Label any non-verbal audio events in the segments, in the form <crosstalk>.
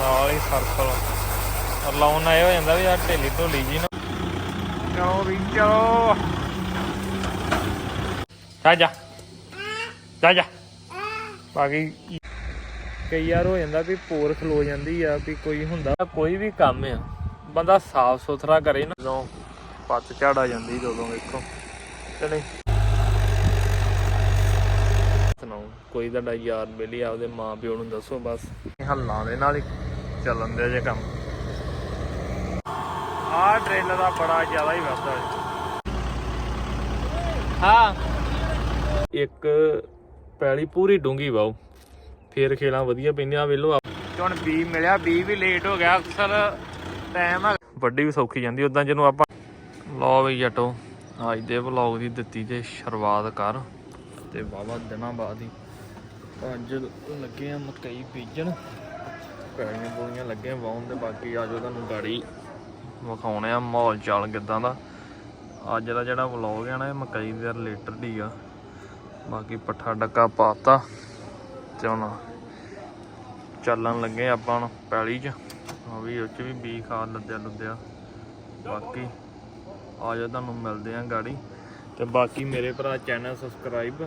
ਨਾਲ ਹੀ ਸਰਕਲ ਔਰ ਲਾਉਣ ਆਏ ਹੋ ਜਾਂਦਾ ਵੀ ਆ ਢੇਲੀ ਢੋਲੀ ਜੀ ਨਾ। ਚਲੋ ਵੀ ਚਲੋ ਜਾ ਜਾ। ਜਾ ਜਾ। ਬਾਕੀ ਕਈ ਵਾਰ ਹੋ ਜਾਂਦਾ ਵੀ ਪੋਰ ਖਲੋ ਜਾਂਦੀ ਆ ਵੀ ਕੋਈ ਹੁੰਦਾ ਕੋਈ ਵੀ ਕੰਮ ਆ। ਬੰਦਾ ਸਾਫ਼ ਸੁਥਰਾ ਕਰੇ ਨਾ। ਜਦੋਂ ਪੱਤ ਝੜ ਆ ਜਾਂਦੀ ਜਦੋਂ ਵੇਖੋ। ਨਹੀਂ? ਸੁਣਾਓ ਕੋਈ ਤੁਹਾਡਾ ਯਾਰ ਬੇਲੀ ਆਪਦੇ ਮਾਂ ਪਿਓ ਨੂੰ ਦੱਸੋ ਬਸ। ਹੱਲਾਂ ਦੇ ਨਾਲ ਹੀ। ਚੱਲਣ ਦੇ ਜੇ ਕੰਮ। ਆਹ ਟ੍ਰੇਲਰ ਦਾ ਬੜਾ ਜ਼ਿਆਦਾ ਹੀ ਵੱਧਦਾ ਜੀ ਹਾਂ। ਇੱਕ ਪੈਲੀ ਪੂਰੀ ਡੂੰਗੀ ਵਾਓ। ਫੇਰ ਖੇਲਾਂ ਵਧੀਆ ਪੈਂਦੀਆਂ ਵੇਲੋ ਹੁਣ ਬੀ ਮਿਲਿਆ ਬੀ ਵੀ ਲੇਟ ਹੋ ਗਿਆ ਅਕਸਰ ਟਾਈਮ ਵੱਡੀ ਵੀ ਸੌਖੀ ਜਾਂਦੀ ਉਦਾਂ ਜਿਹਨੂੰ ਆਪਾਂ ਲਓ ਵੀ ਜਟੋ ਅੱਜ ਦੇ ਵਲੌਗ ਦੀ ਦਿੱਤੀ ਤੇ ਸ਼ੁਰੂਆਤ ਕਰ। ਤੇ ਵਾਵਾ ਦਿਨਾਂ ਬਾਅਦ ਹੀ ਅੱਜ ਲੱਗੇ ਆ ਮਕਈ ਬੀਜਣ। ਪੈਲੀਆਂ ਪੂਰੀਆਂ ਲੱਗੇ ਵਾਉਣ ਤੇ ਬਾਕੀ ਆਜੋ ਤੁਹਾਨੂੰ ਗਾੜੀ ਵਿਖਾਉਣੇ ਆ ਮਾਹੌਲ ਚਾਲ ਕਿਦਾਂ ਦਾ। ਅੱਜ ਦਾ ਜਿਹੜਾ ਵਲੌਗ ਹੈ ਨਾ, ਇਹ ਮਕਈ ਦੇ ਰਿਲੇਟਡ ਹੀ ਆ। ਬਾਕੀ ਪੱਠਾ ਡੱਕਾ ਪਾਤਾ ਤੇ ਹੁਣ ਚੱਲਣ ਲੱਗੇ ਆਪਾਂ ਹੁਣ ਪੈਲੀ 'ਚ। ਆ ਵੀ ਉਹ 'ਚ ਵੀ ਬੀ ਖਾਦ ਲੱਦਿਆ ਲੁੱਦਿਆ। ਬਾਕੀ ਆ ਜਾ ਤੁਹਾਨੂੰ ਮਿਲਦੇ ਆ ਗਾੜੀ। ਤੇ ਬਾਕੀ ਮੇਰੇ ਭਰਾ ਚੈਨਲ ਸਬਸਕ੍ਰਾਈਬ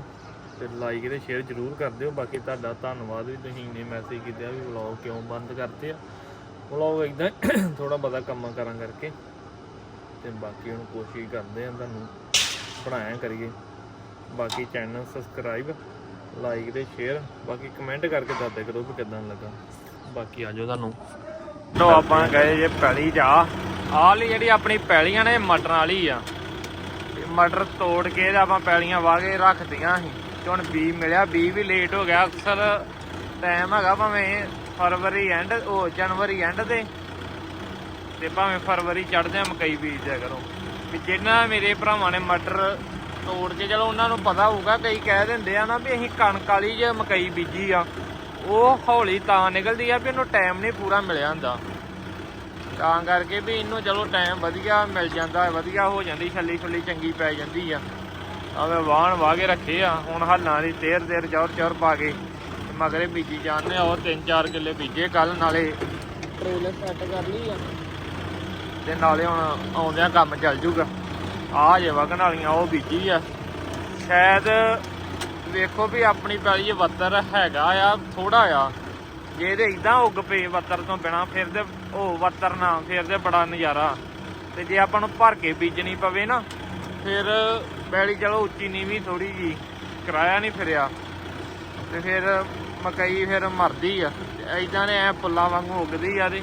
ਤੇ ਲਾਈਕ ਤੇ ਸ਼ੇਅਰ ਜ਼ਰੂਰ ਕਰ ਦਿਓ। ਬਾਕੀ ਤੁਹਾਡਾ ਧੰਨਵਾਦ ਵੀ ਤੁਸੀਂ ਨੇ ਮੈਸੇਜ ਕੀਤਾ ਵੀ ਵਲੌਗ ਕਿਉਂ ਬੰਦ ਕਰਤੇ ਆ। ਵਲੌਗ ਇਦਾਂ ਥੋੜਾ ਬਹੁਤਾ ਕੰਮਾਂ ਕਰਾਂ ਕਰਕੇ ਤੇ ਬਾਕੀ ਹੁਣ ਕੋਸ਼ਿਸ਼ ਕਰਦੇ ਆ ਤੁਹਾਨੂੰ ਬਣਾਇਆ ਕਰੀਏ। ਬਾਕੀ ਚੈਨਲ ਸਬਸਕ੍ਰਾਈਬ ਲਾਈਕ ਤੇ ਸ਼ੇਅਰ ਬਾਕੀ ਕਮੈਂਟ ਕਰਕੇ ਦੱਸਦੇ ਕਰੋ ਵੀ ਕਿਦਾਂ ਲੱਗਾ। ਬਾਕੀ ਆਜੋ ਤੁਹਾਨੂੰ। ਲੋ ਆਪਾਂ ਗਏ ਜੇ ਪੈਲੀ ਜਾ। ਆਹ ਲਈ ਜਿਹੜੀ ਆਪਣੀ ਪੈਲੀਆਂ ਨੇ ਇਹ ਮਟਰ ਵਾਲੀ ਆ। ਇਹ ਮਟਰ ਤੋੜ ਕੇ ਤੇ ਆਪਾਂ ਪੈਲੀਆਂ ਵਾਹ ਕੇ ਰੱਖਤੀਆਂ ਸੀ ਤੇ ਹੁਣ ਬੀ ਮਿਲਿਆ ਬੀ ਵੀ ਲੇਟ ਹੋ ਗਿਆ, ਅਕਸਰ ਟਾਈਮ ਹੈਗਾ ਭਾਵੇਂ ਫਰਵਰੀ ਐਂਡ ਉਹ ਜਨਵਰੀ ਐਂਡ ਤੇ। ਤੇ ਭਾਵੇਂ ਫਰਵਰੀ ਚੜ੍ਹਦੇ ਆ ਮਕਈ ਬੀਜਦਿਆ ਕਰੋ। ਵੀ ਜਿਹਨਾਂ ਮੇਰੇ ਭਰਾਵਾਂ ਨੇ ਮਟਰ ਤੋੜ ਕੇ, ਚਲੋ ਉਹਨਾਂ ਨੂੰ ਪਤਾ ਹੋਊਗਾ, ਕਈ ਕਹਿ ਦਿੰਦੇ ਆ ਨਾ ਵੀ ਅਸੀਂ ਕਣਕ ਵਾਲੀ ਜੇ ਮਕਈ ਬੀਜੀ ਆ, ਉਹ ਹੌਲੀ ਤਾਂ ਨਿਕਲਦੀ ਆ ਵੀ ਇਹਨੂੰ ਟਾਈਮ ਨਹੀਂ ਪੂਰਾ ਮਿਲਿਆ ਹੁੰਦਾ। ਤਾਂ ਕਰਕੇ ਵੀ ਇਹਨੂੰ ਚਲੋ ਟਾਈਮ ਵਧੀਆ ਮਿਲ ਜਾਂਦਾ, ਵਧੀਆ ਹੋ ਜਾਂਦੀ ਛੱਲੀ ਛੁੱਲੀ ਚੰਗੀ ਪੈ ਜਾਂਦੀ ਆ। ਆਵੇ ਵਾਹਣ ਵਾਹ ਕੇ ਰੱਖੇ ਆ। ਹੁਣ ਹੱਲਾਂ ਦੀ ਤੇਰ ਤੇਰ ਚੌਰ ਚੌਰ ਪਾ ਕੇ ਮਗਰੇ ਬੀਜੀ ਜਾਂਦੇ ਆ ਉਹ ਤਿੰਨ ਚਾਰ ਕਿੱਲੇ ਬੀਜੇ ਕੱਲ ਨਾਲੇ ਟ੍ਰੇਲਰ ਸੈੱਟ ਕਰ ਲਈ ਆ। ਤੇ ਨਾਲੇ ਹੁਣ ਆਉਂਦਿਆਂ ਕੰਮ ਚੱਲ ਜੂਗਾ। ਆ ਜੇ ਵਗਣ ਵਾਲੀਆਂ ਉਹ ਬੀਜੀ ਆ। ਸ਼ਾਇਦ ਵੇਖੋ ਵੀ ਆਪਣੀ ਪੈਲੀ 'ਚ ਵੱਤਰ ਹੈਗਾ ਆ ਥੋੜਾ ਆ। ਜੇ ਇਹਦੇ ਇਦਾਂ ਉੱਗ ਪਏ ਵੱਤਰ ਤੋਂ ਬਿਨਾ ਫਿਰ ਤੇ ਉਹ ਵੱਤਰ ਨਾ ਫਿਰ ਤੇ ਬੜਾ ਨਜ਼ਾਰਾ। ਤੇ ਜੇ ਆਪਾਂ ਨੂੰ ਭਰ ਕੇ ਬੀਜਣੀ ਪਵੇ ਨਾ ਫਿਰ ਪੈਲੀ ਚਲੋ ਉੱਚੀ ਨੀਵੀਂ ਥੋੜੀ ਜੀ, ਕਿਰਾਇਆ ਨਹੀਂ ਫਿਰਿਆ। ਤੇ ਫਿਰ ਮਕਈ ਫਿਰ ਮਰਦੀ ਆ। ਇਦਾਂ ਨੇ ਐ ਪੁੱਲਾਂ ਵਾਂਗੂ ਉੱਗਦੀ ਆ ਤੇ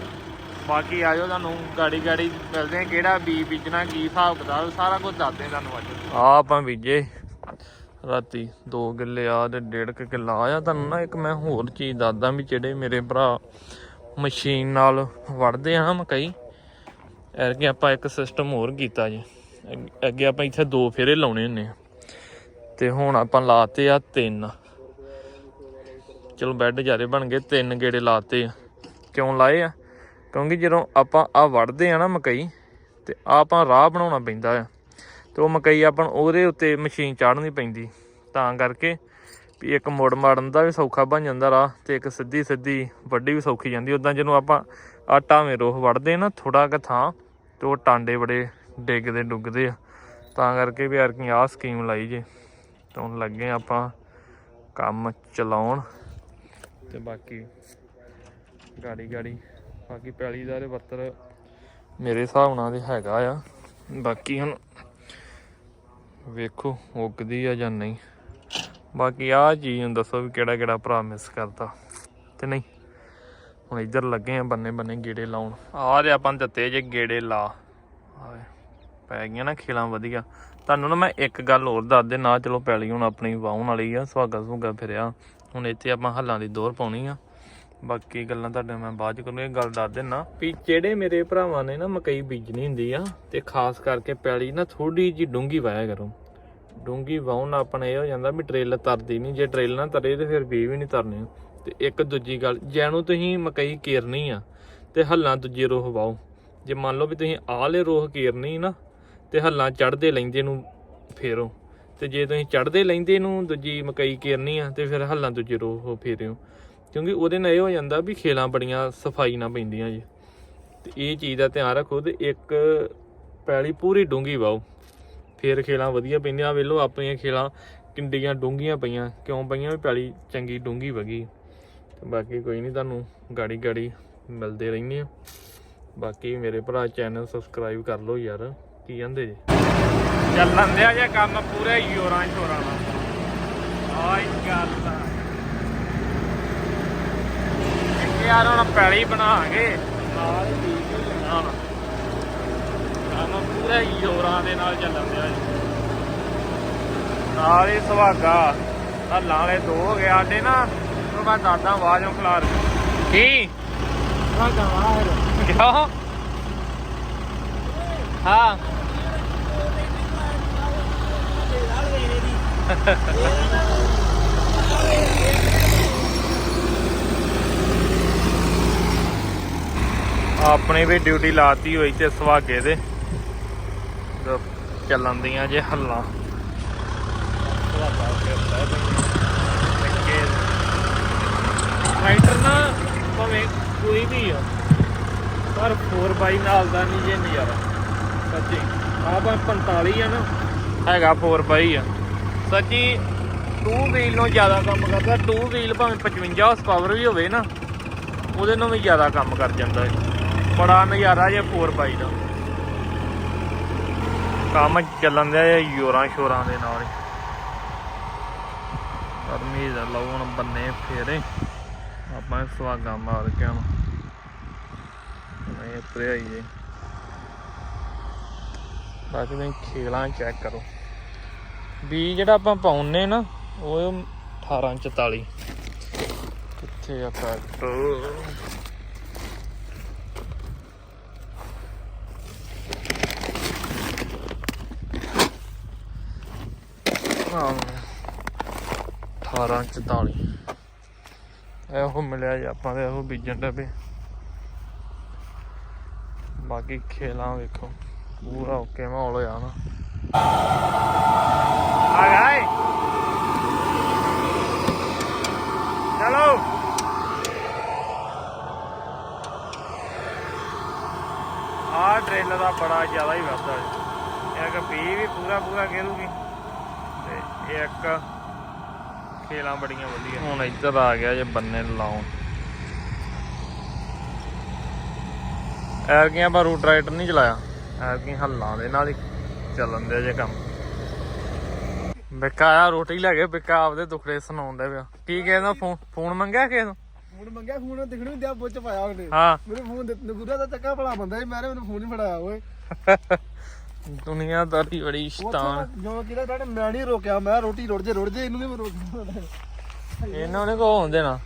ਬਾਕੀ ਆਜੋ ਤੁਹਾਨੂੰ ਗਾੜੀ ਗਾੜੀ ਮਿਲਦੇ ਆ, ਕਿਹੜਾ ਬੀ ਬੀਜਣਾ, ਕੀ ਹਿਸਾਬ ਕਿਤਾਬ, ਸਾਰਾ ਕੁਝ ਦੱਸਦੇ ਤੁਹਾਨੂੰ ਅੱਜ। ਆ ਆਪਾਂ ਬੀਜੇ। ਰਾਤੀ 2 ਕਿੱਲੇ ਆ ਤੇ 1.5 ਕਿੱਲਾ ਆ ਤੁਹਾਨੂੰ ਨਾ ਇੱਕ ਮੈਂ ਹੋਰ ਚੀਜ਼ ਦੱਸਦਾ ਵੀ ਜਿਹੜੇ ਮੇਰੇ ਭਰਾ ਮਸ਼ੀਨ ਨਾਲ ਵੜਦੇ ਆ ਨਾ ਮਕਈ ਕੇ ਆਪਾਂ ਇੱਕ ਸਿਸਟਮ ਹੋਰ ਕੀਤਾ ਜੀ। ਅੱਗ- ਅੱਗੇ ਆਪਾਂ ਇੱਥੇ ਦੋ ਫੇਰੇ ਲਾਉਣੇ ਹੁੰਨੇ ਆ। ਤੇ ਹੁਣ ਆਪਾਂ ਲਾਤੇ ਆ ਤਿੰਨ। ਚਲੋ ਬੈੱਡ ਜਿਆਦੇ ਬਣ ਗਏ, ਤਿੰਨ ਗੇੜੇ ਲਾਤੇ ਆ। ਕਿਉਂ ਲਾਏ ਆ? ਕਿਉਂਕਿ ਜਦੋਂ ਆਪਾਂ ਆ ਵੜਦੇ ਆ ਨਾ ਮਕਈ, ਤੇ ਆਹ ਆਪਾਂ ਰਾਹ ਬਣਾਉਣਾ ਪੈਂਦਾ ਆ। ਤੇ ਉਹ ਮਕਈ ਆਪਾਂ ਨੂੰ ਉਹਦੇ ਉੱਤੇ ਮਸ਼ੀਨ ਚਾੜਨੀ ਪੈਂਦੀ। ਤਾਂ ਕਰਕੇ ਵੀ ਇੱਕ ਮੁੜ ਮਾਰਨ ਦਾ ਵੀ ਸੌਖਾ ਬਣ ਜਾਂਦਾ ਰਾਹ, ਤੇ ਇੱਕ ਸਿੱਧੀ ਸਿੱਧੀ ਵੱਡੀ ਵੀ ਸੌਖੀ ਜਾਂਦੀ। ਉਦਾਂ ਜਦੋਂ ਆਪਾਂ ਆ ਟਾਵੇਂ ਰੋਹ ਵੜਦੇ ਨਾ ਥੋੜਾ ਕੁ ਥਾਂ, ਤੇ ਉਹ ਟਾਂਡੇ ਬੜੇ ਡਿੱਗਦੇ ਡੁੱਗਦੇ ਆ। ਤਾਂ ਕਰਕੇ ਵੀ ਯਾਰ ਕੀ ਆਹ ਸਕੀਮ ਲਾਈ ਜੇ। ਤਾਂ ਹੁਣ ਲੱਗੇ ਆਪਾਂ ਕੰਮ ਚਲਾਉਣ। ਤੇ ਬਾਕੀ ਗਾੜੀ ਗਾੜੀ ਬਾਕੀ ਪੈਲੀ ਦਾ ਤੇ ਬੱਤਰ ਮੇਰੇ ਹਿਸਾਬ ਨਾਲ ਤੇ ਹੈਗਾ ਆ। ਬਾਕੀ ਹੁਣ ਵੇਖੋ ਉੱਗਦੀ ਆ ਜਾਂ ਨਹੀਂ। ਬਾਕੀ ਆ ਚੀਜ਼ ਨੂੰ ਦੱਸੋ ਵੀ ਕਿਹੜਾ ਕਿਹੜਾ ਭਰਾ ਮਿਸ ਕਰਦਾ ਤੇ ਨਹੀਂ ਹੁਣ ਇੱਧਰ ਲੱਗੇ ਆ ਬੰਨੇ ਬੰਨੇ ਗੇੜੇ ਲਾਉਣ। ਆਹ ਤੇ ਆਪਾਂ ਦਿੱਤੇ ਜੇ ਗੇੜੇ ਲਾ। ਆਏ, ਪੈ ਗਈਆਂ ਨਾ ਖੇਲਾਂ ਵਧੀਆ। ਤੁਹਾਨੂੰ ਨਾ ਮੈਂ ਇੱਕ ਗੱਲ ਹੋਰ ਦੱਸ ਦੇ ਨਾ ਚਲੋ ਪੈਲੀ ਹੁਣ ਆਪਣੀ ਵਾਹਣ ਵਾਲੀ ਆ, ਸੁਹਾਗਾ ਸੁਹਾਗਾ ਫਿਰਿਆ ਹੁਣ ਇੱਥੇ ਆਪਾਂ ਹੱਲਾਂ ਦੀ ਦੋਰ ਪਾਉਣੀ ਆ। ਬਾਕੀ ਗੱਲਾਂ ਤੁਹਾਡੇ ਮੈਂ ਬਾਅਦ ਚ ਕਰੂੰਗਾ ਇਹ ਗੱਲ ਦੱਸ ਦੇਣਾ ਵੀ ਜਿਹੜੇ ਮੇਰੇ ਭਰਾਵਾਂ ਨੇ ਨਾ ਮਕਈ ਬੀਜਣੀ ਹੁੰਦੀ ਆ, ਤੇ ਖਾਸ ਕਰਕੇ ਪੈਲੀ ਨਾ ਥੋੜੀ ਜੀ ਡੂੰਗੀ ਵਾਇਆ ਕਰੋ। ਡੂੰਗੀ ਵਾਉਣ ਨਾਲ ਆਪਣਾ ਇਹ ਹੋ ਜਾਂਦਾ ਵੀ ਟ੍ਰੇਲ ਤਰਦੀ ਨਹੀਂ ਜੇ ਟ੍ਰੇਲ ਨਾ ਤਰੇ ਤੇ ਫਿਰ ਬੀ ਵੀ ਨਹੀਂ ਤਰਨੇ। ਤੇ ਇੱਕ ਦੂਜੀ ਗੱਲ ਜੈਨੂੰ ਤੁਸੀਂ ਮਕਈ ਕੇਰਨੀ ਆ, ਤੇ ਹੱਲਾਂ ਦੂਜੇ ਰੋਹ ਵਾਓ। ਜੇ ਮੰਨ ਲਓ ਵੀ ਤੁਸੀਂ ਆਲੇ ਰੋਹ ਕੇਰਨੀ ਨਾ ਤੇ ਹੱਲਾਂ ਚੜਦੇ ਲੈਂਦੇ ਨੂੰ ਫੇਰੋ। ਤੇ ਜੇ ਤੁਸੀਂ ਚੜਦੇ ਲੈਂਦੇ ਨੂੰ ਦੂਜੀ ਮਕਈ ਕਿਰਨੀ ਆ, ਤੇ ਫਿਰ ਹੱਲਾਂ ਦੂਜੇ ਰੋਹ ਫੇਰਿਓ। ਕਿਉਂਕਿ ਉਹਦੇ ਨਾਲ ਇਹ ਹੋ ਜਾਂਦਾ ਵੀ ਖੇਲਾਂ ਬੜੀਆਂ ਸਫ਼ਾਈ ਨਾਲ ਪੈਂਦੀਆਂ ਜੀ। ਤੇ ਇਹ ਚੀਜ਼ ਦਾ ਧਿਆਨ ਰੱਖੋ ਤੇ ਇੱਕ ਪੈਲੀ ਪੂਰੀ ਡੂੰਗੀ ਵਾਓ। ਫੇਰ ਖੇਲਾਂ ਵਧੀਆ ਪੈਂਦੀਆਂ। ਵੇਲੋ ਆਪਣੀਆਂ ਖੇਲਾਂ ਕਿੰਡੀਆਂ ਡੂੰਗੀਆਂ ਪਈਆਂ। ਕਿਉਂ ਪਈਆਂ? ਵੀ ਪੈਲੀ ਚੰਗੀ ਡੂੰਗੀ ਵਗੀ। ਤੇ ਬਾਕੀ ਕੋਈ ਨਹੀਂ, ਤੁਹਾਨੂੰ ਗਾੜੀ ਗਾੜੀ ਮਿਲਦੇ ਰਹਿੰਦੇ ਆ। ਬਾਕੀ ਮੇਰੇ ਭਰਾ ਚੈਨਲ ਸਬਸਕ੍ਰਾਈਬ ਕਰ ਲਓ ਯਾਰ। ਕੀ ਕਹਿੰਦੇ ਜੀ? ਚੱਲਣ ਦਿਆ ਜੇ ਕੰਮ ਪੂਰੇ ਯੋਰਾਂ ਸ਼ੋਰਾਂ ਨਾਲ। ਆਈ ਗੱਲ ਆ। ਇੱਕ ਯਾਰ ਹੁਣ ਪੈਲੀ ਬਣਾਗੇ ਨਾਲ ਹੀ ਬੀਜ ਹੀ ਲੈਣਾ ਹੁਣ ਕੰਮ ਪੂਰੇ ਯੋਰਾਂ ਦੇ ਨਾਲ ਚੱਲਣ ਦਿਆ ਜੀ। ਨਾਲ ਹੀ ਸੁਹਾਗਾ। ਹੱਲਾਂ ਵਾਲੇ ਦੋ ਹੋ ਗਏ ਸਾਡੇ ਨਾ। ਉਹ ਮੈਂ ਦਾਦਾ ਆਵਾਜ਼ੋਂ ਖਿਲਾਰ ਕੀ? ਸਾਡਾ ਵਾਹਰ ਕਿਉਂ? ਹਾਂ। ਆਪਣੀ ਵੀ ਡਿਊਟੀ ਲਾਤੀ ਹੋਈ ਤੇ ਸੁਹਾਗੇ ਦੇ। ਚੱਲਣ ਦੀਆਂ ਜੇ ਹੱਲਾਂ। ਰਾਈਟਰ ਨਾ ਭਾਵੇਂ ਕੋਈ ਵੀ ਆ ਪਰ 4x ਨਾਲ ਦਾ ਨਹੀਂ ਜੇ ਨਜ਼ਾਰਾ। ਸੱਚੀ ਆਪਾਂ 45 ਆ ਨਾ। ਹੈਗਾ 4x ਆ। ਸੱਚੀ ਟੂ ਵੀਲ ਨੂੰ ਜ਼ਿਆਦਾ ਕੰਮ ਕਰਦਾ ਟੂ ਵੀਲ ਭਾਵੇਂ 55 ਹਾਰਸ ਪਾਵਰ ਵੀ ਹੋਵੇ ਨਾ, ਉਹਦੇ ਨੂੰ ਵੀ ਜ਼ਿਆਦਾ ਕੰਮ ਕਰ ਜਾਂਦਾ ਹੈ ਬੜਾ ਨਜ਼ਾਰਾ ਜੇ 4x ਦਾ। ਕੰਮ ਚੱਲਣ ਦਿਆ ਇਹ ਯੋਰਾਂ ਸ਼ੋਰਾਂ ਦੇ ਨਾਲ ਹੀ। ਗਰਮੀ ਦਾ ਲਾਉਣ ਬੰਨੇ ਫੇਰੇ। ਆਪਾਂ ਸੁਹਾਗਾ ਮਾਰ ਕੇ ਆਵਾਂ ਨਹੀਂ ਉੱਪਰ ਆਈਏ ਬਾਕੀ ਤੁਸੀਂ ਖੇਲਾਂ ਚੈੱਕ ਕਰੋ। ਬੀ ਜਿਹੜਾ ਆਪਾਂ ਪਾਉਨੇ ਨਾ, ਉਹ 1844 ਕਿੱਥੇ ਆ ਫੈਕਟ ਹਾਂ 1844 ਇਹੋ ਮਿਲਿਆ ਜੀ ਆਪਾਂ ਦੇ ਇਹੋ ਬੀਜਣ ਡੱਬੇ ਬਾਕੀ ਖੇਲਾਂ ਵੇਖੋ, ਪੂਰਾ ਓਕੇ ਮਾਹੌਲ ਹੋਇਆ ਨਾ। ਆ ਗਏ ਚਲੋ ਆ ਟ੍ਰੇਲਰ ਦਾ ਬੜਾ ਜ਼ਿਆਦਾ ਹੀ ਵੱਧਦਾ ਹੈ ਇੱਕ ਪੀ ਵੀ ਪੂਰਾ ਪੂਰਾ ਘੇਰੂਗੀ ਤੇ ਇੱਕ ਖੇਲਾਂ ਬੜੀਆਂ ਵਧੀਆ। ਹੁਣ ਇੱਧਰ ਆ ਗਿਆ ਜੇ ਬੰਨੇ ਲਾਉਣ। ਐਰਗੀਆਂ ਪਰ ਰੂਟ ਰਾਈਟਰ ਨਹੀਂ ਚਲਾਇਆ। ਐਰਗੀਆਂ ਹੱਲਾਂ ਦੇ ਨਾਲ ਹੀ ਚੱਲਣ ਦੇ ਜੇ ਕੰਮ। ਬਿੱਕਾ ਆ ਰੋਟੀ ਲੈ ਕੇ ਬਿੱਕਾ ਆਪਦੇ ਦੁਖੜੇ ਸੁਣਾਉਂਦਾ ਪਿਆ। ਕੀ ਕਹਿੰਦਾ ਫੋਨ ਫੋਨ ਮੰਗਿਆ ਕਿਸੇ ਤੋਂ? ਫੋਨ ਮੰਗਿਆ ਫੋਨ ਦਿਖਣ ਵੀ ਦਿਆ ਬੁੱਚ ਪਾਇਆ ਉਹਨੇ। ਹਾਂ। ਮੇਰੇ ਫੋਨ ਦੇ ਨਗੂਰਾ ਦਾ ਚੱਕਾ ਭਲਾ ਬੰਦਾ ਸੀ ਮੈਂ ਮੈਨੂੰ ਫੋਨ ਹੀ ਫੜਾਇਆ ਓਏ। <laughs> ਦੁਨੀਆਦਾਰੀ ਬੜੀ ਸ਼ੈਤਾਨ। ਉੱਥੇ ਜੋ ਕਿਹੜਾ ਬੈਠ ਮੈਂ ਨਹੀਂ ਰੋਕਿਆ ਮੈਂ ਰੋਟੀ ਰੁੜ ਜੇ ਰੁੜ ਜੇ ਇਹਨੂੰ ਨਹੀਂ ਰੋਕਦਾ ਇਹਨਾਂ ਨੇ ਕੋ ਹੁੰਦੇ ਨਾ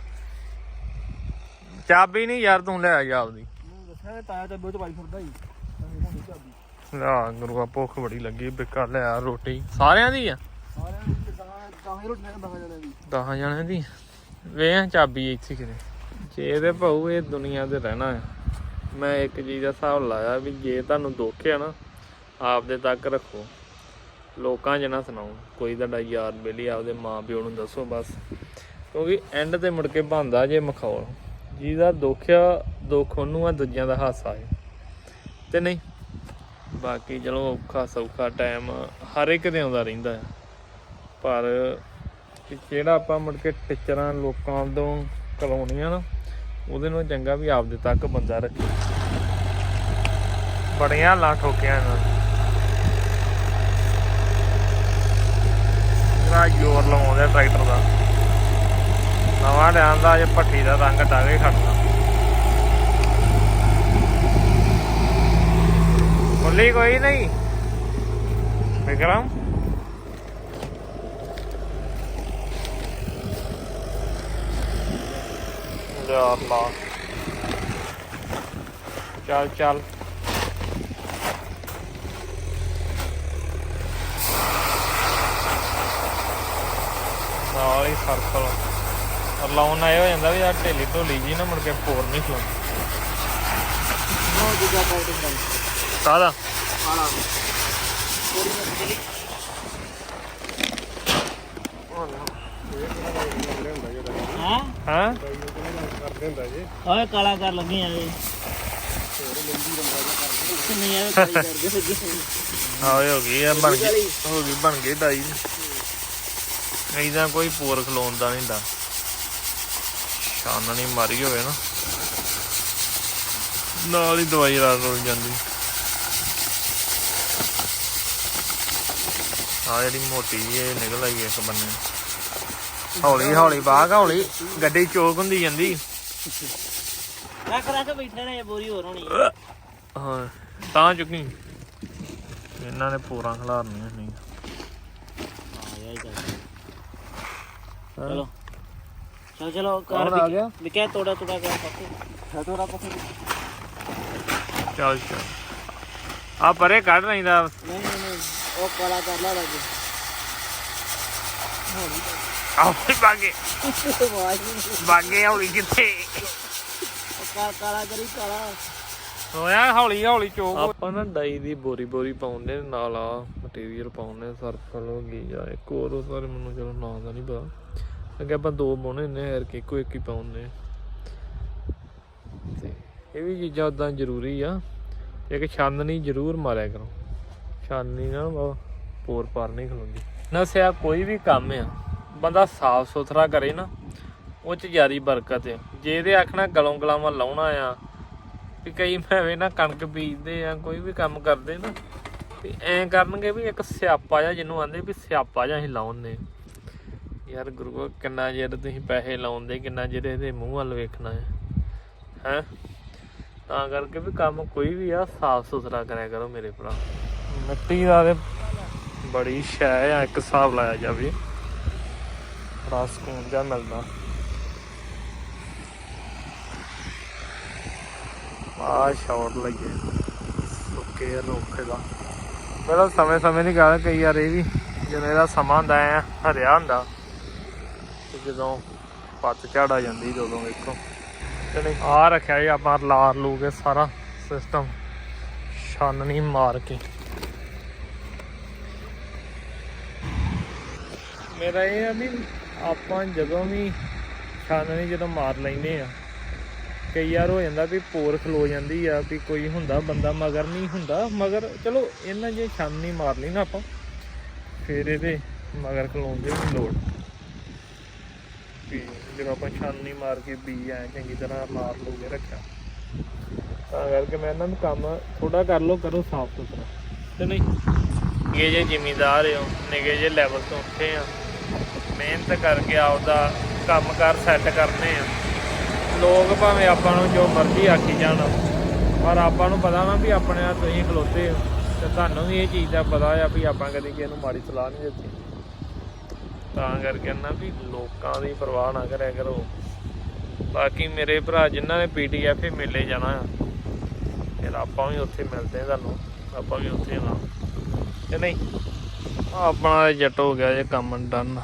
ਚਾਬੀ ਨਹੀਂ ਯਾਰ ਤੂੰ ਲੈ ਆ ਜਾ ਆਪਦੀ ਦੱਸਿਆ ਤਾਇਆ ਤੇ ਬੁੱਚ ਪਾਈ ਫਿਰਦਾ ਹੀ ਆ ਗੁਰੂਆ ਭੁੱਖ ਬੜੀ ਲੱਗੀ ਬਿੱਕਾ ਲੈ ਆ ਰੋਟੀ। ਸਾਰਿਆਂ ਦੀ ਆ? ਦਹਾਂ ਦਹਾਂ ਦੀ। 10 ਚਾਬੀ ਇੱਥੇ ਕਿਤੇ। ਜੇ ਇਹਦੇ ਭਾਊ ਇਹ ਦੁਨੀਆ ਤੇ ਰਹਿਣਾ ਹੈ, ਮੈਂ ਇੱਕ ਚੀਜ਼ ਦਾ ਹਿਸਾਬ ਲਾਇਆ ਵੀ ਜੇ ਤੁਹਾਨੂੰ ਦੁੱਖ ਆ ਨਾ, ਆਪਦੇ ਤੱਕ ਰੱਖੋ। ਲੋਕਾਂ 'ਚ ਨਾ ਸੁਣਾਓ। ਕੋਈ ਤੁਹਾਡਾ ਯਾਰ ਬੇਲੀ ਆਪਦੇ ਮਾਂ ਪਿਓ ਨੂੰ ਦੱਸੋ ਬਸ। ਕਿਉਂਕਿ ਐਂਡ ਤੇ ਮੁੜ ਕੇ ਬੰਦਾ ਜੇ ਮਖੌਲ। ਜਿਹਦਾ ਦੁੱਖ ਦੁੱਖ ਉਹਨੂੰ ਆ, ਦੂਜਿਆਂ ਦਾ ਹਾਸਾ ਹੈ ਤੇ ਨਹੀਂ, ਬਾਕੀ ਚਲੋ ਔਖਾ ਸੌਖਾ ਟਾਈਮ ਹਰ ਇੱਕ ਦੇ ਆਉਂਦਾ ਰਹਿੰਦਾ ਹੈ ਪਰ ਜਿਹੜਾ ਆਪਾਂ ਮੁੜ ਕੇ ਟੀਚਰਾਂ, ਲੋਕਾਂ ਤੋਂ ਕਲੋਨੀਆਂ ਨਾ, ਉਹਦੇ ਨੂੰ ਚੰਗਾ ਵੀ ਆਪਦੇ ਤੱਕ ਬੰਦਾ ਰੱਖੇ। ਬੜੀਆਂ ਲਾ ਠੋਕਿਆ ਇਹਨਾਂ ਨੇ। ਜ਼ੋਰ ਲਵਾਉਂਦੇ ਟਰੈਕਟਰ ਦਾ। ਨਵਾਂ ਲਿਆਂਦਾ ਜੇ ਭੱਠੀ ਦਾ ਰੰਗ ਟਾਗੇ ਖੜਨਾ। ਖੁੱਲੀ ਕੋਈ ਨਹੀਂ। ਵਿਕਰਮ? ਯਾ ਅੱਲਾ ਚੱਲ ਚੱਲ ਨਾਲ ਹੀ ਸਰਕਲ ਲਾਉਣ ਆਏ ਹੋ ਜਾਂਦਾ ਵੀ ਆ ਢੇਲੀ ਢੋਲੀ ਜੀ ਨਾ ਮੁੜ ਕੇ ਪੋਰ ਨਹੀਂ ਖਲੋਂਦੀ ਉਹ ਦੂਜਾ ਕਾਊਂਟਿੰਗ ਦਾ ਕਾਹਦਾ ਆਲਾ ਹਾਂ ਕਰਦੇ ਹੁੰਦਾ ਜੀ। ਓਏ ਕਾਲਾ ਕਰ ਲੱਗੇ ਆ ਇਹ। ਨਹੀਂ ਆ ਕਾਲੀ ਕਰਦੇ ਲੱਗੇ ਹਾਂ ਇਹ ਹੋ ਗਈ ਆ ਬਣ ਗਈ ਹੋ ਗਈ ਬਣ ਗਈ ਡਾਈ। ਇਹਦਾ ਕੋਈ ਪੋਰ ਖਲੋਣ ਦਾ ਨਹੀਂ ਹੁੰਦਾ। ਸ਼ਾਨ ਨਹੀਂ ਮਾਰੀ ਹੋਵੇ ਨਾ। ਨਾਲ ਹੀ ਦਵਾਈ ਰਾਤ ਰੋਲ ਜਾਂਦੀ। ਆ ਜਿਹੜੀ ਮੋਟੀ ਜਿਹੀ ਇਹ ਨਿਕਲ ਆਈ ਇੱਕ ਬੰਨੇ। ਹੌਲੀ ਹੌਲੀ ਬਾਗ ਹੌਲੀ ਗੱਡੀ ਚੋਕ ਹੁੰਦੀ ਜਾਂਦੀ। ਰੱਖ ਰੱਖ ਬੈਠੇ ਨੇ ਬੋਰੀ ਹੋਰ ਹੋਣੀ। ਹਾਂ ਤਾਂ ਚੁੱਕੀ। ਇਹਨਾਂ ਨੇ ਪੂਰਾ ਖਿਲਾਰਨੀਆਂ ਨਹੀਂ ਚੱਲ। ਚਲੋ ਚਲੋ ਚਲੋ ਕਰ ਆ ਗਿਆ? ਵਿਕਿਆ ਤੋੜਾ ਤੋੜਾ ਕਰ ਪੱਕੇ। ਹੈ ਤੋਰਾ ਪੱਖਾ ਚੱਲ ਚੱਲ। ਆ ਪਰੇ ਕੱਢ ਲੈਂਦਾ। ਨਹੀਂ ਨਹੀਂ ਨਹੀਂ ਉਹ ਕਾਲਾ ਕਰ ਲਾ ਲੱਗੇ ਆਪੇ ਬਾਗੇ ਵਾਹ ਬਾਗੇ ਹੌਲੀ ਕਿੱਥੇ ਕਾਲਾ ਕਾਲਾ ਕਰੀ ਕਾਲਾ ਹੋਇਆ ਹੌਲੀ ਹੌਲੀ ਚੋਕ। ਆਪਾਂ ਨਾ ਡਾਈ ਦੀ ਬੋਰੀ ਬੋਰੀ ਪਾਉਂਦੇ ਨਾਲ ਆ ਮਟੀਰੀਅਲ ਪਾਉਂਦੇ ਸਰਫਲ ਹੋ ਗਈ ਜਾਂ ਇੱਕ ਹੋਰ ਉਹ ਸਾਰੇ ਮੈਨੂੰ ਚਲੋ ਨਾਂ ਦਾ ਨਹੀਂ ਪਤਾ। ਅੱਗੇ ਆਪਾਂ ਦੋ ਪਾਉਣੇ ਨੇ ਯਾਰ ਕਿ ਇੱਕੋ ਇੱਕ ਹੀ ਪਾਉਂਦੇ ਤੇ ਇਹ ਵੀ ਚੀਜ਼ਾਂ ਉਦਾਂ ਜ਼ਰੂਰੀ ਆ। ਇੱਕ ਛਾਨਣੀ ਜ਼ਰੂਰ ਮਾਰਿਆ ਕਰੋ। ਛਾਨਣੀ ਨਾਲ ਪੋਰ ਪਾਰ ਨਹੀਂ ਖਲੋਂਦੀ। ਨਸਿਆ ਕੋਈ ਵੀ ਕੰਮ ਆ। ਬੰਦਾ ਸਾਫ਼ ਸੁਥਰਾ ਕਰੇ ਨਾ, ਉਹ ਚ ਜ਼ਿਆਦੀ ਬਰਕਤ ਆ ਜੇ ਇਹਦੇ ਆਖਣਾ ਗਲੋਂ ਗਲਾਵਾਂ ਲਾਉਣਾ ਆ, ਵੀ ਕਈ ਭਾਵੇਂ ਨਾ ਕਣਕ ਬੀਜਦੇ ਆ, ਕੋਈ ਵੀ ਕੰਮ ਕਰਦੇ ਨਾ, ਤੇ ਐਂ ਕਰਨਗੇ ਵੀ ਇੱਕ ਸਿਆਪਾ ਜਾਂ ਜਿਹਨੂੰ ਆਂਦੇ ਵੀ ਸਿਆਪਾ ਜਾਂ ਅਸੀਂ ਲਾਉਂਦੇ ਯਾਰ ਗੁਰੂ ਕਿੰਨਾ ਚਿਰ ਤੁਸੀਂ ਪੈਸੇ ਲਾਉਂਦੇ, ਕਿੰਨਾ ਚਿਰ ਇਹਦੇ ਮੂੰਹ ਵੱਲ ਵੇਖਣਾ ਹੈ ਹੈ? ਤਾਂ ਕਰਕੇ ਵੀ ਕੰਮ ਕੋਈ ਵੀ ਆ, ਸਾਫ਼ ਸੁਥਰਾ ਕਰਿਆ ਕਰੋ ਮੇਰੇ ਭਰਾ। ਮਿੱਟੀ ਦਾ ਤੇ ਬੜੀ ਸ਼ੈ ਆ, ਇੱਕ ਹਿਸਾਬ ਲਾਇਆ ਜਾਵੇ। ਬੜਾ ਸਕੂਨ ਜਿਹਾ ਮਿਲਦਾ। ਆ ਸ਼ਾਟ ਲੱਗੇ। ਸੁੱਕੇ ਰੋਖੇ ਦਾ। ਮੇਰਾ ਸਮੇਂ ਸਮੇਂ ਦੀ ਗੱਲ ਕਈ ਵਾਰ ਇਹ ਵੀ, ਜਦੋਂ ਇਹਦਾ ਸਮਾਂ ਹੁੰਦਾ ਐ, ਹਰਿਆ ਹੁੰਦਾ। ਤੇ ਜਦੋਂ ਪੱਤ ਝੜ ਆ ਜਾਂਦੀ ਜਦੋਂ ਵੇਖੋ। ਤੇ ਆ ਰੱਖਿਆ ਜੀ ਆਪਾਂ ਲਾਰ ਲੂ ਕੇ ਸਾਰਾ ਸਿਸਟਮ ਛਾਨਣੀ ਮਾਰ ਕੇ। ਮੇਰਾ ਇਹ ਆ ਵੀ ਆਪਾਂ ਜਦੋਂ ਵੀ ਛਾਨਣੀ ਜਦੋਂ ਮਾਰ ਲੈਨੇ ਆ, ਕਈ ਵਾਰ ਹੋ ਜਾਂਦਾ ਵੀ ਪੋਰ ਖਲੋ ਜਾਂਦੀ ਆ, ਵੀ ਕੋਈ ਹੁੰਦਾ ਬੰਦਾ ਮਗਰ ਨਹੀਂ ਹੁੰਦਾ, ਮਗਰ ਚਲੋ ਇਹਨਾਂ ਜੇ ਛਾਨਣੀ ਮਾਰ ਲਈ ਨਾ ਆਪਾਂ, ਫਿਰ ਇਹਦੇ ਮਗਰ ਖਲੋਣ ਦੀ ਨਹੀਂ ਲੋੜ। ਵੀ ਜਦੋਂ ਆਪਾਂ ਛਾਨਣੀ ਮਾਰ ਕੇ ਬੀ ਐ ਚੰਗੀ ਤਰ੍ਹਾਂ ਮਾਰ ਲੂਗੇ ਰੱਖਿਆ, ਤਾਂ ਕਰਕੇ ਮੈਂ ਇਹਨਾਂ ਨੂੰ ਕੰਮ ਥੋੜਾ ਕਰ ਲੋ ਕਰੋ ਸਾਫ਼ ਸੁਥਰਾ। ਤੇ ਨਹੀਂ, ਇਹ ਜੇ ਜ਼ਿਮੀਦਾਰ ਹੋ ਨਿਗੇ ਜੇ ਲੈਵਲ ਤੋਂ ਉੱਠੇ ਆ ਮਿਹਨਤ ਕਰਕੇ ਆਪਦਾ ਕੰਮ ਕਰ ਸੈੱਟ ਕਰਨੇ ਆ। ਲੋਕ ਭਾਵੇਂ ਆਪਾਂ ਨੂੰ ਜੋ ਮਰਜ਼ੀ ਆਖੀ ਜਾਣ, ਪਰ ਆਪਾਂ ਨੂੰ ਪਤਾ ਨਾ ਵੀ ਆਪਣੇ ਨਾਲ ਤੁਸੀਂ ਖਲੋਤੇ ਹੋ, ਤੇ ਤੁਹਾਨੂੰ ਵੀ ਇਹ ਚੀਜ਼ ਦਾ ਪਤਾ ਆ ਵੀ ਆਪਾਂ ਕਦੇ ਕਿਸੇ ਨੂੰ ਮਾੜੀ ਸਲਾਹ ਨਹੀਂ ਦਿੱਤੀ। ਤਾਂ ਕਰਕੇ ਨਾ ਵੀ ਲੋਕਾਂ ਦੀ ਪਰਵਾਹ ਨਾ ਕਰਿਆ ਕਰੋ। ਬਾਕੀ ਮੇਰੇ ਭਰਾ ਜਿਨ੍ਹਾਂ ਨੇ ਪੀਟੀਐਫ ਮੇਲੇ ਜਾਣਾ ਆ। ਫਿਰ ਆਪਾਂ ਵੀ ਉੱਥੇ ਮਿਲਦੇ ਆ ਤੁਹਾਨੂੰ, ਆਪਾਂ ਵੀ ਉੱਥੇ ਨਾ ਤੇ ਨਹੀਂ? ਆਪਣਾ ਜੱਟ ਹੋ ਗਿਆ ਜੇ ਕੰਮ ਡਨ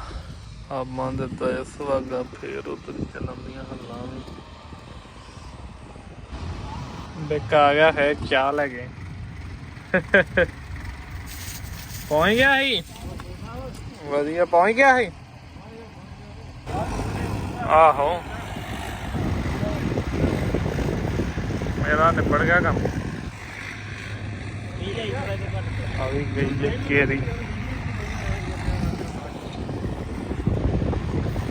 ਆਪਾਂ ਦਿੱਤਾ ਇਸ ਵਾਗਾ ਫੇਰ ਉਧਰ ਚੱਲਣੀਆਂ ਹੱਲਾਂ ਵੀ। ਦੇਖ ਆ ਗਿਆ ਹੈ ਚਾਹ ਲੈ ਕੇ। ਪਹੁੰਚ ਗਿਆ ਸੀ? ਵਧੀਆ, ਪਹੁੰਚ ਗਿਆ ਸੀ? ਆਹੋ। ਮੇਰਾ ਨਿਬੜ ਗਿਆ ਕੰਮ। ਆ ਵੀ ਗਈ ਕੇਰੀ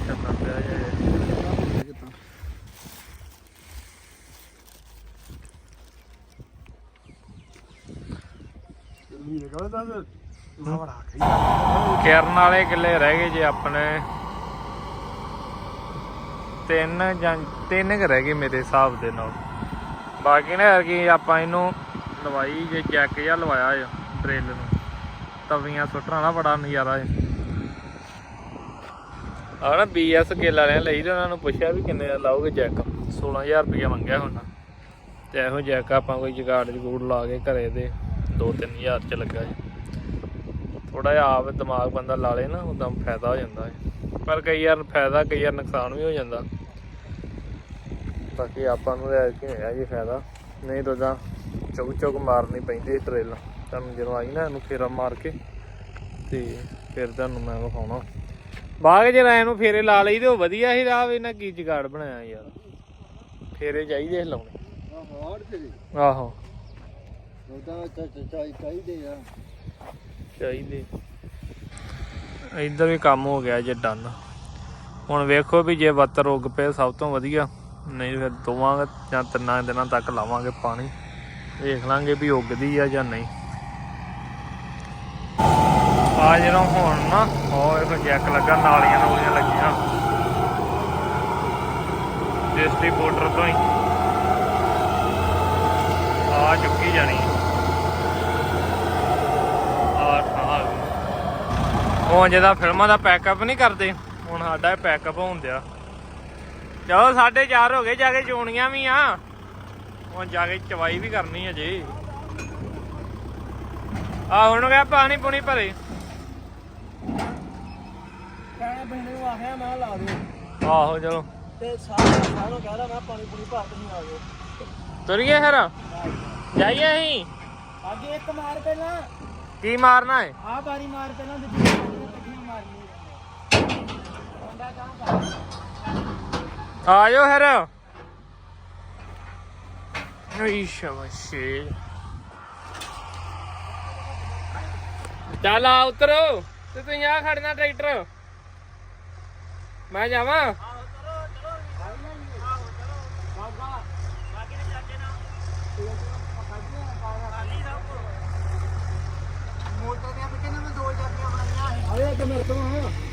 ਚੱਲਣਾ ਪਿਆ ਜੇ ਇਹ ਗੱਲ ਤਾਂ ਲਾਵੜਾ ਖਈ ਕਿਰਨ ਵਾਲੇ ਕਿੱਲੇ ਰਹਿ ਗਏ ਜੇ ਆਪਣੇ। ਤਿੰਨ ਜਾਂ ਤਿੰਨ ਕੁ ਰਹਿ ਗਏ ਮੇਰੇ ਹਿਸਾਬ ਦੇ ਨਾਲ। ਬਾਕੀ ਨਾ ਯਾਰ ਆਪਾਂ ਇਹਨੂੰ ਲਵਾਈ ਜੇ ਚੈੱਕ ਜਾਂ ਲਵਾਇਆ ਆ ਨੂੰ। ਤਵੀਆਂ ਸੁੱਟਣਾ ਨਾ ਬੜਾ ਨਜ਼ਾਰਾ ਹੈ ਆ ਨਾ ਬੀਐਸ ਗਿੱਲ ਵਾਲਿਆਂ ਲਈ ਤੇ ਉਹਨਾਂ ਨੂੰ ਪੁੱਛਿਆ ਵੀ ਕਿੰਨੇ ਦਾ ਲਾਓਗੇ ਜੈਕ। 16000 ਰੁਪਇਆ ਮੰਗਿਆ ਹੁਣ ਤੇ ਇਹੋ ਜੈਕ ਆਪਾਂ ਕੋਈ ਜਗਾੜ ਜਗੂੜ ਲਾ ਕੇ ਘਰੇ ਦੇ। 2-3000 ਚ ਲੱਗਾ ਜੀ। ਥੋੜਾ ਜਿਹਾ ਆਪ ਦਿਮਾਗ ਬੰਦਾ ਲਾ ਲੇ ਨਾ ਉਦਾਂ ਫਾਇਦਾ ਹੋ ਜਾਂਦਾ ਹੈ ਪਰ ਕਈ ਵਾਰ ਫਾਇਦਾ ਕਈ ਵਾਰ ਨੁਕਸਾਨ ਵੀ ਹੋ ਜਾਂਦਾ। ਬਾਕੀ ਆਪਾਂ ਨੂੰ ਤਾਂ ਕੀ ਹੋਇਆ ਜੀ ਫਾਇਦਾ। ਨਹੀਂ ਤਾਂ ਉਦਾਂ ਚੁੱਕ ਚੁੱਕ ਮਾਰਨੀ ਪੈਂਦੀ ਟ੍ਰੇਲ ਤੁਹਾਨੂੰ ਜਦੋਂ ਆਈ ਨਾ ਇਹਨੂੰ ਫੇਰਾ ਮਾਰ ਕੇ ਤੇ ਫਿਰ ਤੁਹਾਨੂੰ ਮੈਂ ਵਿਖਾਉਣਾ। ਬਾਗ ਜੇ ਰਾਇ ਨੂੰ ਫੇਰੇ ਲਾ ਲਈ ਤੇ ਉਹ ਵਧੀਆ ਹੀ ਰਾਹ ਇਹਨਾਂ ਕੀ ਜਗਾੜ ਬਣਾਇਆ ਯਾਰ। ਫੇਰੇ ਚਾਹੀਦੇ ਲਾਉਣੇ। ਆਹੋ। ਉਹਦਾ ਚਾਈ ਚਾਹੀਦੇ ਆ। ਚਾਹੀਦੇ। ਇੱਧਰ ਵੀ ਕੰਮ ਹੋ ਗਿਆ ਜੇ ਡਨ ਹੁਣ ਵੇਖੋ ਵੀ ਜੇ ਬੱਤਰ ਉੱਗ ਪਏ ਸਭ ਤੋਂ ਵਧੀਆ। ਨਹੀਂ ਫਿਰ ਦੋਵਾਂ ਜਾਂ ਤਿੰਨਾਂ ਦਿਨਾਂ ਤੱਕ ਲਾਵਾਂਗੇ ਪਾਣੀ। ਦੇਖ ਲਾਂਗੇ ਵੀ ਉੱਗਦੀ ਆ ਜਾਂ ਨਹੀਂ। ਆ ਜਦੋਂ ਹੁਣ ਨਾ, ਉਹ ਇੱਕ ਜੈਕ ਲੱਗਾ, ਨਾਲੀਆਂ ਨਾਲੀਆਂ ਲੱਗੀਆਂ। ਡਿਸਟ੍ਰੀ ਬਾਰਡਰ ਤੋਂ ਹੀ। ਆ ਚੁੱਕੀ ਜਾਣੀ ਆ ਠਾ ਉਹ ਜਿਹਦਾ ਫਿਲਮਾਂ ਦਾ ਪੈਕਅਪ ਨਹੀਂ ਕਰਦੇ। ਹੁਣ ਸਾਡਾ ਪੈਕਅਪ ਹੁੰਦਿਆ ਚਲੋ 4:30 ਹੋ ਗਏ ਜਾ ਕੇ ਚੋਣੀਆਂ ਵੀ ਆ। ਹੁਣ ਜਾ ਕੇ ਚਵਾਈ ਵੀ ਕਰਨੀ ਹੈ ਜੀ ਆ ਹੁਣ ਗਿਆ ਪਾਣੀ ਪੁਣੀ ਭਰੇ। ਕਹਿਣਾ ਪਿੰਡ ਨੂੰ ਆਖਿਆ ਮੈਂ ਲਾ ਦਿਓ। ਆਹੋ ਚਲੋ। ਤੇ ਸਾਰਾ ਸਾਰਾ ਕਹਿਦਾ ਮੈਂ ਪਾਣੀ ਪੂਰੀ ਭਰ ਨਹੀਂ ਆ ਗਏ ਤੁਰੀਏ ਫਿਰ? ਜਾਈਏ ਅਸੀਂ? ਅੱਗੇ ਇੱਕ ਮਾਰ ਪਹਿਲਾਂ। ਕੀ ਮਾਰਨਾ ਹੈ ਆਹ ਬਾਰੀ ਮਾਰ ਪਹਿਲਾਂ ਦੂਜੀ ਮਾਰ ਕੇ ਇਕੱਠੀਆਂ ਮਾਰਨੀ ਆਜੋ ਫਿਰ ਓਏ ਸ਼ਾਬਾਸ਼ੇ ਚੱਲ ਆ ਉਤਰੋ। ਤੇ ਤੂੰ ਆ ਖੜਨਾ ਟਰੈਕਟਰ। ਮੈਂ ਜਾਵਾਂ? ਮੋਟਰ ਦੀਆਂ ਪਿੱਛੇ ਮੈਂ ਦੋ ਜਾਪੀਆਂ ਬਣਾਈਆਂ ਆਵੇ ਇੱਕ ਮੇਰੇ ਤੋਂ।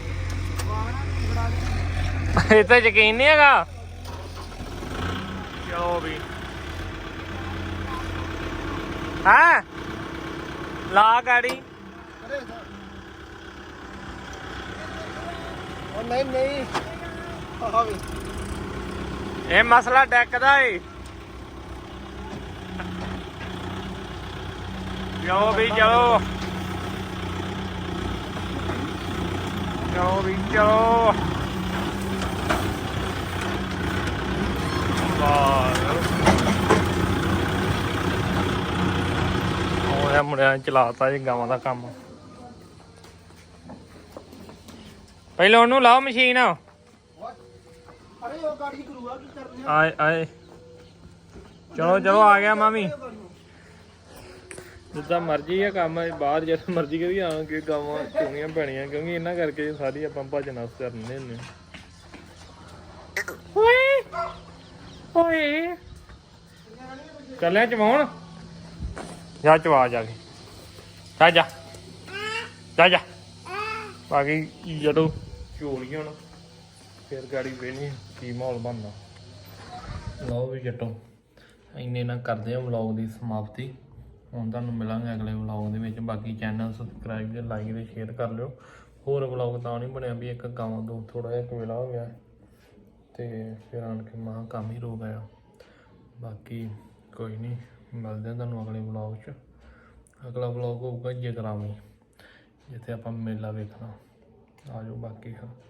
ਇਹ ਤਾਂ ਯਕੀਨ ਨਹੀਂ ਹੈਗਾ। ਚਲੋ ਵੀ? ਹਾਂ? ਲਾ ਗਾੜੀ। ਉਹ ਨਹੀਂ ਨਹੀਂ। ਆਹ ਵੀ। ਇਹ ਮਸਲਾ ਡੈਕ ਦਾ ਏ। ਚਲੋ ਵੀ ਚਲੋ। ਚਲੋ ਵੀ ਚਲੋ। ਵਾਹ ਉਹ ਇਹ ਮੁੰਡਿਆਂ ਨੇ ਚਲਾਤਾ ਜੀ ਗਾਵਾਂ ਦਾ ਕੰਮ। ਪਹਿਲਾਂ ਉਹਨੂੰ ਲਾਓ ਮਸ਼ੀਨ। ਅਰੇ ਉਹ ਗਾੜੀ ਕਰੂਗਾ ਕੀ ਕਰਨੀ ਆਏ ਆਏ। ਚਲੋ ਚਲੋ, ਆ ਗਿਆ ਮਾਮੀ। ਜਿੱਦਾਂ ਮਰਜ਼ੀ ਆ ਕੰਮ ਬਾਹਰ ਜਦੋਂ ਮਰਜ਼ੀ ਕਰੀ ਆਵਾਂਗੇ ਗਾਵਾਂ ਚੋਣੀਆਂ ਪੈਣੀਆਂ, ਕਿਉਂਕਿ ਇਹਨਾਂ ਕਰਕੇ ਸਾਰੀ ਆਪਾਂ ਭਜਨ ਨਸ ਕਰਨੇ ਹੁੰਦੇ ਓਏ! ਓਏ। ਚੱਲਿਆ ਚਵਾਉਣ। ਜਾ ਚਵਾ ਜਾ ਕੇ। ਜਾ ਜਾ। ਜਾ ਜਾ। ਬਾਕੀ ਜਦੋਂ ਚੋਣੀਆਂ ਹੁਣ। ਫਿਰ ਗਾੜੀ ਵੇਣੀ ਕੀ ਮਾਹੌਲ ਬਣਦਾ ਲਓ ਵੀ ਜੱਟੋ ਇੰਨੇ ਨਾ ਕਰਦੇ ਆ ਵਲੌਗ ਦੀ ਸਮਾਪਤੀ। ਹੁਣ ਤੁਹਾਨੂੰ ਮਿਲਾਂਗੇ ਅਗਲੇ ਵਲੌਗ ਦੇ ਵਿੱਚ। ਬਾਕੀ ਚੈਨਲ ਸਬਸਕ੍ਰਾਈਬ ਤੇ ਲਾਈਕ ਤੇ ਸ਼ੇਅਰ ਕਰ ਲਿਓ। ਹੋਰ ਵਲੌਗ ਤਾਂ ਨਹੀਂ ਬਣਿਆ ਵੀ ਇੱਕ ਗਾਵਾਂ ਤੋਂ ਥੋੜਾ ਜਿਹਾ ਕਵੇਲਾ ਹੋ ਗਿਆ। ਤੇ ਫਿਰ ਆਣ ਕੇ ਮਾਂ ਕੰਮ ਹੀ ਰੋ ਗਿਆ। ਬਾਕੀ ਕੋਈ ਨਹੀਂ ਮਿਲਦੇ ਹਾਂ ਤੁਹਾਨੂੰ ਅਗਲੇ ਵਲੌਗ 'ਚ। ਅਗਲਾ ਵਲੌਗ ਹੋਊਗਾ ਜਗਰਾਵੀ, ਜਿੱਥੇ ਆਪਾਂ ਮੇਲਾ ਵੇਖਣਾ। ਆਜੋ ਬਾਕੀ ਫਿਰ।